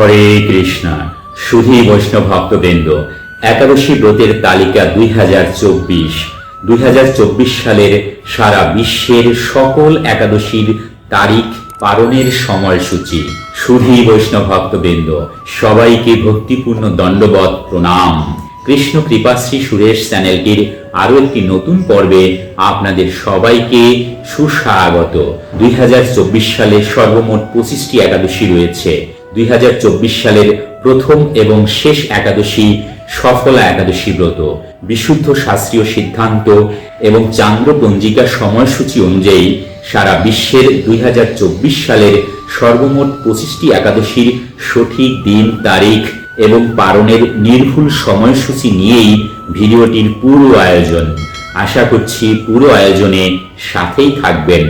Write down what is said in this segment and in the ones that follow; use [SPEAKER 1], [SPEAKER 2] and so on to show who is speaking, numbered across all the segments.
[SPEAKER 1] হরে কৃষ্ণ। সুধী বৈষ্ণব ভক্তবৃন্দ, একাদশী ব্রতের তালিকা দুই হাজার চব্বিশ। দুই হাজার চব্বিশ সালের সারা বিশ্বের সকল একাদশীর তারিখ পালনের সময়সূচি। সুধী বৈষ্ণব ভক্তবৃন্দ, সবাইকে ভক্তিপূর্ণ দণ্ডবত প্রণাম। কৃষ্ণ কৃপাশ্রী সুরেশ চ্যানেলটির আরও একটি নতুন পর্বে আপনাদের সবাইকে সুস্বাগত। দুই হাজার চব্বিশ সালে সর্বমোট পঁচিশটি একাদশী রয়েছে। দুই হাজার চব্বিশ সালের প্রথম এবং শেষ একাদশী সফলা একাদশী ব্রত। বিশুদ্ধ শাস্ত্রীয় সিদ্ধান্ত এবং চান্দ্র পঞ্জিকার সময়সূচি অনুযায়ী সারা বিশ্বের দুই হাজার চব্বিশ সালের সর্বমোট পঁচিশটি একাদশীর সঠিক দিন, তারিখ এবং পালনের নির্ভুল সময়সূচি নিয়েই ভিডিওটির পুরো আয়োজন। আশা করছি পুরো আয়োজনে সাথেই থাকবেন।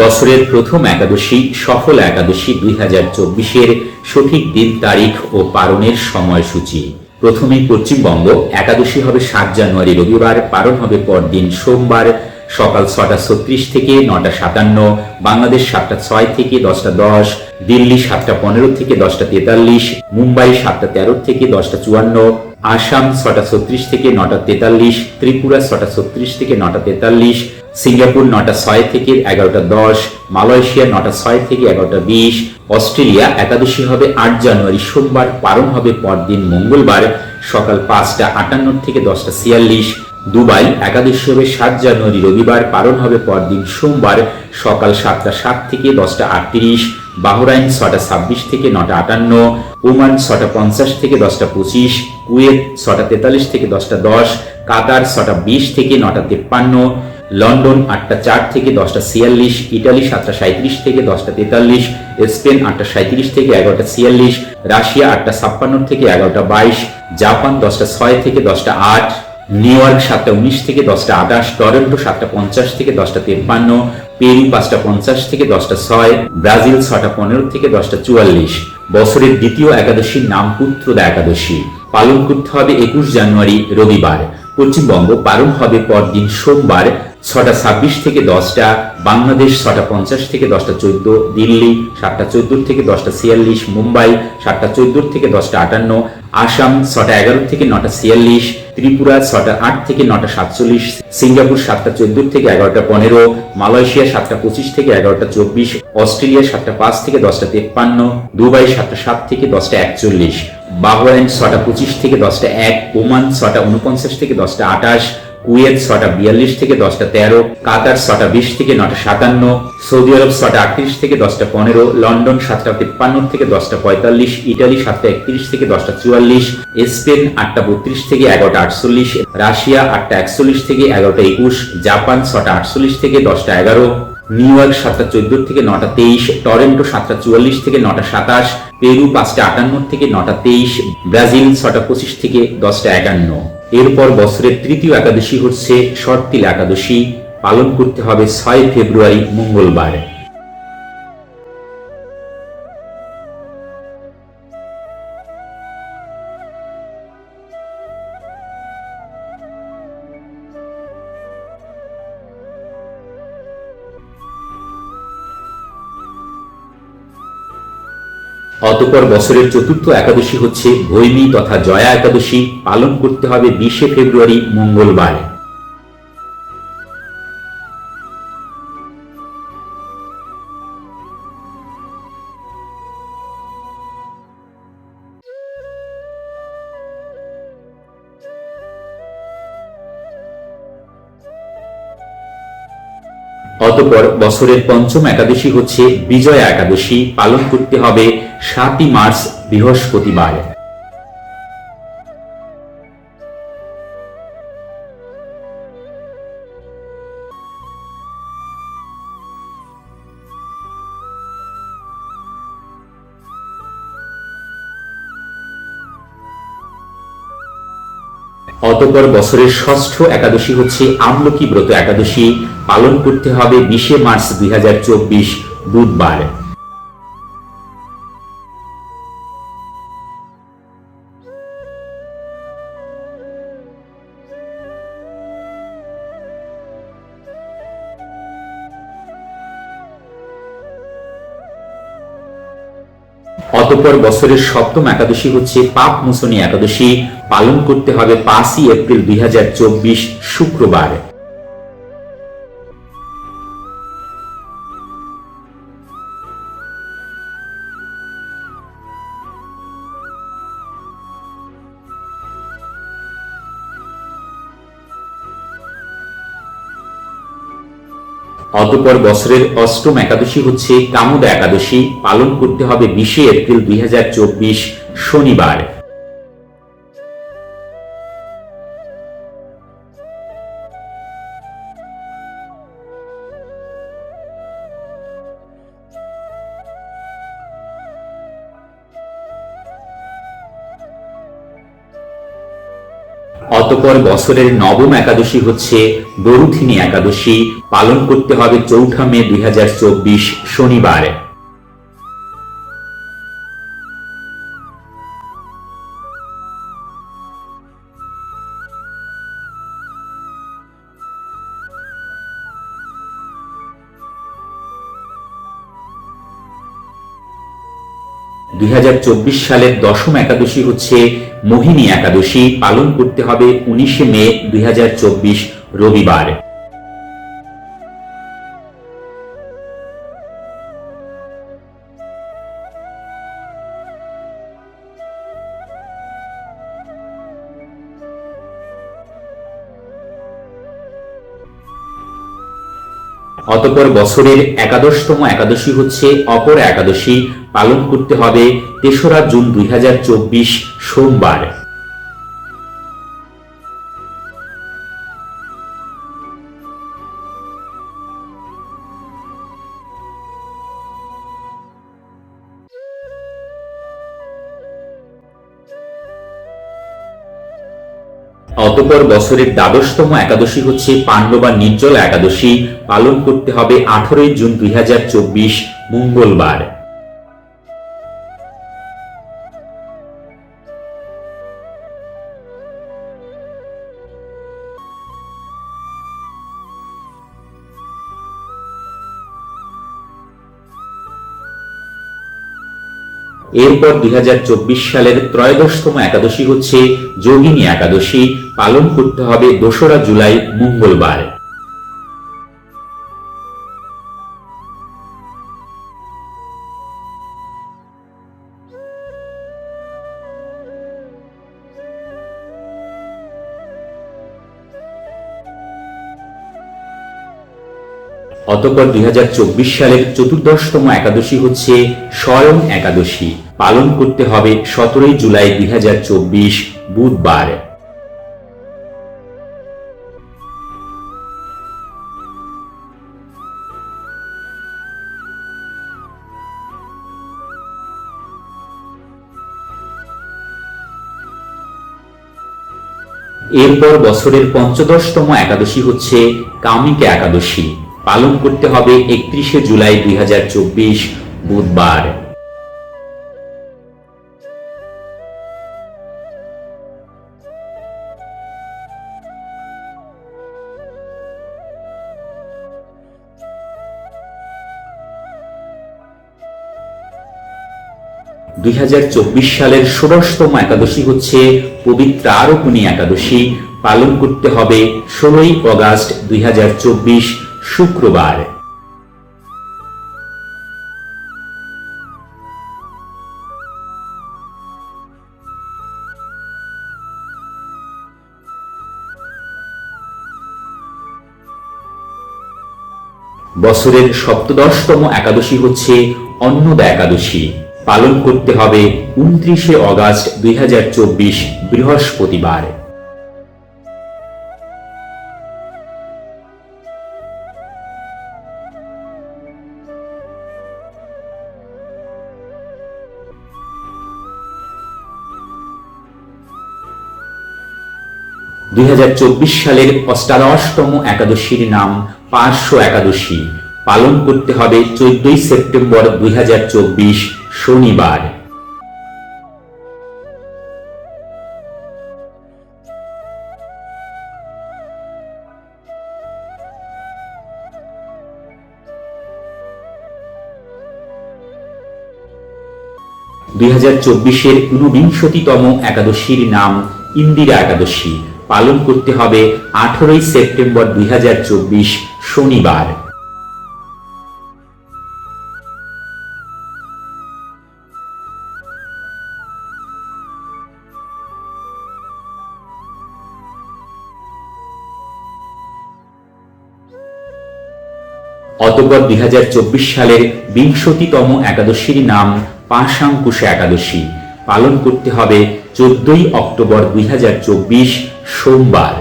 [SPEAKER 1] বছরের প্রথম একাদশী, সফল একাদশী দুই হাজার চব্বিশের সঠিক দিন, তারিখ ও পালনের সময়সূচি। প্রথমেই পশ্চিমবঙ্গ, একাদশী হবে সাত জানুয়ারি রবিবার, পালন হবে পরদিন সোমবার, সকাল ছটা ছত্রিশ থেকে নটা সাতান্ন, বাংলাদেশ সাতটা ছয় থেকে দশটা দশ, দিল্লি সাতটা পনেরো থেকে দশটা তেতাল্লিশ, মুম্বাই সাতটা তেরো থেকে দশটা চুয়ান্ন, আসাম ছটা ছত্রিশ থেকে নটা তেতাল্লিশ, ত্রিপুরা ছটা ছত্রিশ থেকে নটা তেতাল্লিশ সিঙ্গাপুর নটা ছয় থেকে এগারোটা দশ, মালয়েশিয়া নটা ছয় থেকে এগারোটা বিশ, অস্ট্রেলিয়া একাদশী হবে আট জানুয়ারি সোমবার পালন হবে পরদিন মঙ্গলবার, সকাল পাঁচটা আটান্ন থেকে দশটা ছিয়াল্লিশ, দুবাই একাদশী হবে সাত জানুয়ারি রবিবার পালন হবে পরদিন সোমবার, সকাল সাতটা সাত থেকে দশটা আটত্রিশ, বাহরাইন ছটা ছাব্বিশ থেকে নটা আটান্ন, ওমান ছটা পঞ্চাশ থেকে দশটা পঁচিশ, কুয়েত ছটা তেতাল্লিশ থেকে দশটা দশ, কাতার ছটা বিশ থেকে নটা তেপ্পান্ন লন্ডন আটটা চার থেকে দশটা ছিয়াল্লিশ, ইটালি সাতটা সাঁত্রিশ থেকে দশটা তেতাল্লিশ, স্পেন আটটা সাঁত্রিশ থেকে এগারোটা ছিয়াল্লিশ, রাশিয়া আটটা ছাপ্পান্ন থেকে এগারোটা বাইশ, জাপান দশটা ছয় থেকে দশটা আট, নিউ ইয়র্ক সাতটা উনিশ থেকে দশটা আঠাশ, টরেন্টো সাতটা পঞ্চাশ থেকে দশটা তেপ্পান্ন, পেরু পাঁচটা পঞ্চাশ থেকে দশটা ছয়, ব্রাজিল ছটা পনেরো থেকে দশটা চুয়াল্লিশ। বছরের দ্বিতীয় একাদশীর নাম পুত্রদা একাদশী। পালন করতে হবে একুশ জানুয়ারি রবিবার। পশ্চিমবঙ্গ পালন হবে পরদিন সোমবার। ছটা ছাব্বিশ থেকে দশটা, বাংলাদেশ ছটা পঞ্চাশ থেকে দশটা চোদ্দ, দিল্লি সাতটা চোদ্দ থেকে দশটা ছিয়াল্লিশ, মুম্বাই সাতটা চোদ্দ থেকে দশটা আটান্ন, আসাম ছটা এগারো থেকে নটা ছিয়াল্লিশ, ত্রিপুরা ছটা আট থেকে নটা সাতচল্লিশ, সিঙ্গাপুর সাতটা চোদ্দ থেকে এগারোটা পনেরো, মালয়েশিয়া সাতটা পঁচিশ থেকে এগারোটা চব্বিশ, অস্ট্রেলিয়া সাতটা পাঁচ থেকে দশটা তেপ্পান্ন, দুবাই সাতটা সাত থেকে দশটা একচল্লিশ বাহরাইন ছটা পঁচিশ থেকে দশটা এক, ওমান ছটা উনপঞ্চাশ থেকে দশটা আঠাশ কুয়েত ছটা বিয়াল্লিশ থেকে দশটা তেরো, কাতার ছটা বিশ থেকে নটা সাতান্ন, সৌদি আরব ছটা আটত্রিশ থেকে দশটা পনেরো, লন্ডন সাতটা তিপ্পান্ন থেকে দশটা পঁয়তাল্লিশ, ইটালি সাতটা একত্রিশ থেকে দশটা চুয়াল্লিশ, স্পেন আটটা বত্রিশ থেকে এগারোটা আটচল্লিশ, রাশিয়া আটটা একচল্লিশ থেকে এগারোটা একুশ, জাপান ছটা আটচল্লিশ থেকে দশটা এগারো নিউ ইয়র্ক সাতটা চোদ্দ থেকে নটা তেইশ, টরেন্টো সাতটা চুয়াল্লিশ থেকে নটা সাতাশ, পেরু পাঁচটা আটান্ন থেকে নটা তেইশ, ব্রাজিল ছটা পঁচিশ থেকে দশটা একান্ন। এরপর বছরের তৃতীয় একাদশী হচ্ছে শর্তিল একাদশী, পালন করতে হবে ছয় ফেব্রুয়ারি মঙ্গলবার। অতপর বছরের চতুর্থ একাদশী হচ্ছে ভৈমী তথা জয়া একাদশী পালন করতে হবে বিশে ফেব্রুয়ারি মঙ্গলবার। বছরের পঞ্চম একাদশী হচ্ছে বিজয়া একাদশী পালন করতে হবে সাতই মার্চ বৃহস্পতিবার। অতপর বছরের ষষ্ঠ একাদশী হচ্ছে আমলকি ব্রত একাদশী, পালন করতে হবে বিশে মার্চ দুই হাজার চব্বিশ বুধবার। অতঃপর বছরের সপ্তম একাদশী হচ্ছে পাপ মোচনী একাদশী, পালন করতে হবে পাঁচই এপ্রিল দুই হাজার চব্বিশ শুক্রবার। অতঃপর বছরের অষ্টম একাদশী হচ্ছে কামুদা একাদশী, পালন করতে হবে বিশে এপ্রিল দুই হাজার চব্বিশ শনিবার। অতপর বছরের নবম একাদশী হচ্ছে বরুথিনী একাদশী পালন করতে হবে চৌঠা মে দুই হাজার চব্বিশ শনিবার। দুই হাজার চব্বিশ সালের দশম একাদশী হচ্ছে মোহিনী একাদশী, পালন করতে হবে উনিশে মে দুই হাজার চব্বিশ রবিবার। অতপর বছরের একাদশতম একাদশী হচ্ছে, অপর একাদশী পালন করতে হবে তেসরা জুন দুই হাজার চব্বিশ সোমবার। অতপর বছরের দ্বাদশতম একাদশী হচ্ছে পাণ্ডবা নির্জল একাদশী। পালন করতে হবে আঠারোই জুন দুই হাজার চব্বিশ, মঙ্গলবার। এরপর দুই হাজার চব্বিশ সালের ত্রয়োদশতম একাদশী হচ্ছে যোগিনী একাদশী। পালন করতে হবে দোসরা জুলাই, মঙ্গলবার। অতঃপর দুই হাজার চব্বিশ সালের চতুর্দশতম একাদশী হচ্ছে স্বয়ং একাদশী। পালন করতে হবে সতেরোই জুলাই দুই হাজার চব্বিশ, বুধবার। এরপর বছরের পঞ্চদশতম একাদশী হচ্ছে কামিকা একাদশী, পালন করতে হবে একত্রিশে জুলাই দুই হাজার চব্বিশ বুধবার। দুই হাজার চব্বিশ সালের ষোড়শতম একাদশী হচ্ছে পবিত্র আরোপণী একাদশী। পালন করতে হবে ষোলোই অগাস্ট দুই হাজার চব্বিশ শুক্রবার। বছরের সপ্তদশতম একাদশী হচ্ছে অন্নদা একাদশী। পালন করতে হবে উনত্রিশে অগাস্ট দুই হাজার চব্বিশ বৃহস্পতিবার। দুই হাজার চব্বিশ সালের অষ্টাদশতম একাদশীর নাম পার্শ্ব একাদশী। পালন করতে হবে চোদ্দই সেপ্টেম্বর দুই হাজার চব্বিশ শনিবার। দুই হাজার চব্বিশের ঊনবিংশতিতম একাদশীর নাম ইন্দিরা একাদশী। পালন করতে হবে আঠারোই সেপ্টেম্বর দুই হাজার চব্বিশ শনিবার। অতঃপর দুই সালের বিংশতিতম একাদশীর নাম পাশাঙ্কুশ একাদশী। পালন করতে হবে চোদ্দই অক্টোবর দুই হাজার চব্বিশ সোমবার।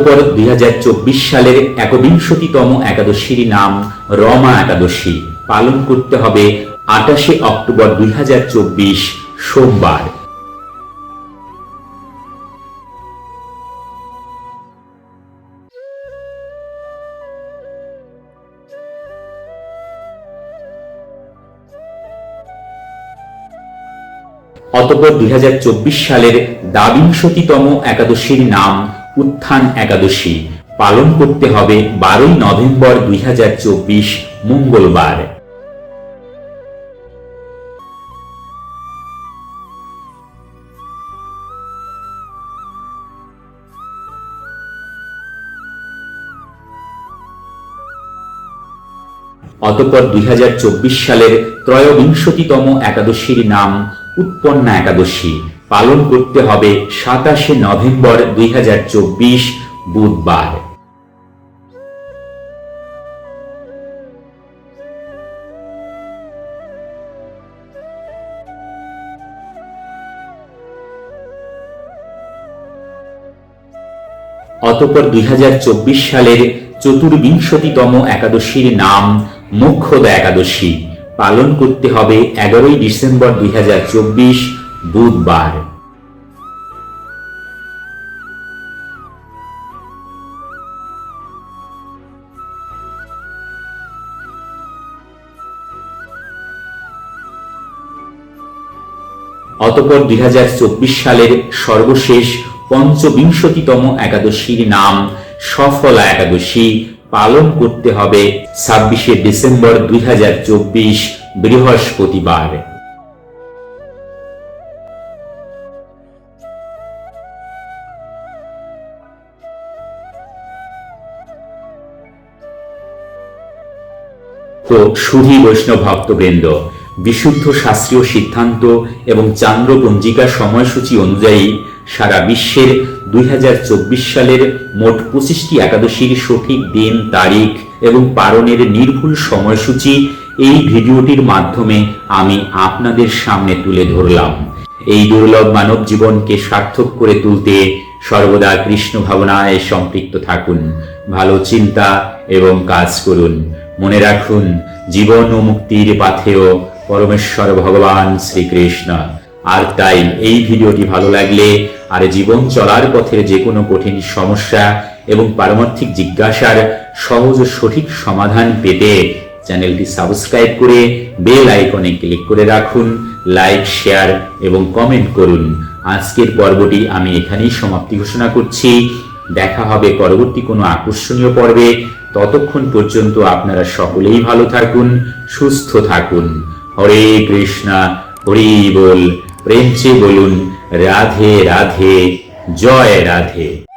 [SPEAKER 1] অতঃপর দুই সালের একবিংশতিতম একাদশীর নাম রমা একাদশী পালন করতে হবে আটাশে অক্টোবর দুই হাজার চব্বিশ সোমবার। অতঃপর দুই সালের দাবিংশতিতম একাদশীর নাম উত্থান একাদশী পালন করতে হবে বারোই নভেম্বর দুই হাজার চব্বিশ মঙ্গলবার। অতঃপর দুই সালের ত্রয়োবিংশতিতম একাদশীর নাম উৎপন্না একাদশী। পালন করতে হবে সাতাশে নভেম্বর দুই হাজার চব্বিশ বুধবার। অতঃপর দুই সালের চতুর্বিংশতিতম একাদশীর নাম মোক্ষদা একাদশী। পালন করতে হবে এগারোই ডিসেম্বর দুই হাজার চব্বিশ বুধবার। অতপর দুই হাজার চব্বিশ সালের সর্বশেষ পঞ্চবিংশতিতম একাদশীর নাম সফলা একাদশী পালন করতে হবে ছাব্বিশে ডিসেম্বর দুই হাজার চব্বিশ বৃহস্পতিবার। তো সুধী বৈষ্ণব ভক্তবৃন্দ বিশুদ্ধ শাস্ত্রীয় সিদ্ধান্ত এবং চান্দ্র পঞ্জিকা সময়সূচি অনুযায়ী সারা বিশ্বের দুই সালের মোট পঁচিশটি একাদশীর সঠিক দিন, তারিখ এবং পালনের নির্ভুল সময়সূচি এই ভিডিওটির মাধ্যমে আমি আপনাদের সামনে তুলে ধরলাম। এই দুর্লভ মানব জীবনকে সার্থক করে তুলতে সর্বদা কৃষ্ণ ভাবনায় সম্পৃক্ত থাকুন, ভালো চিন্তা এবং কাজ করুন। মনে রাখুন, জীবন ও মুক্তির পাথেও পরমেশ্বর ভগবান শ্রীকৃষ্ণ। আর তাই এই ভিডিওটি ভালো লাগলে আর জীবন চলার পথের যে কোনো কঠিন সমস্যা এবং পারমার্থিক জিজ্ঞাসার সহজ সঠিক সমাধান পেতে চ্যানেলটি সাবস্ক্রাইব করে বেল আইকনে ক্লিক করে রাখুন, লাইক, শেয়ার এবং কমেন্ট করুন। আজকের পর্বটি আমি এখানেই সমাপ্তি ঘোষণা করছি। দেখা হবে পরবর্তী কোনো আকর্ষণীয় পর্বে। ততক্ষণ পর্যন্ত আপনারা সকলেই ভালো থাকুন, সুস্থ থাকুন। হরে কৃষ্ণা হরি বল প্রেমচে বলুন রাধে রাধে জয় রাধে।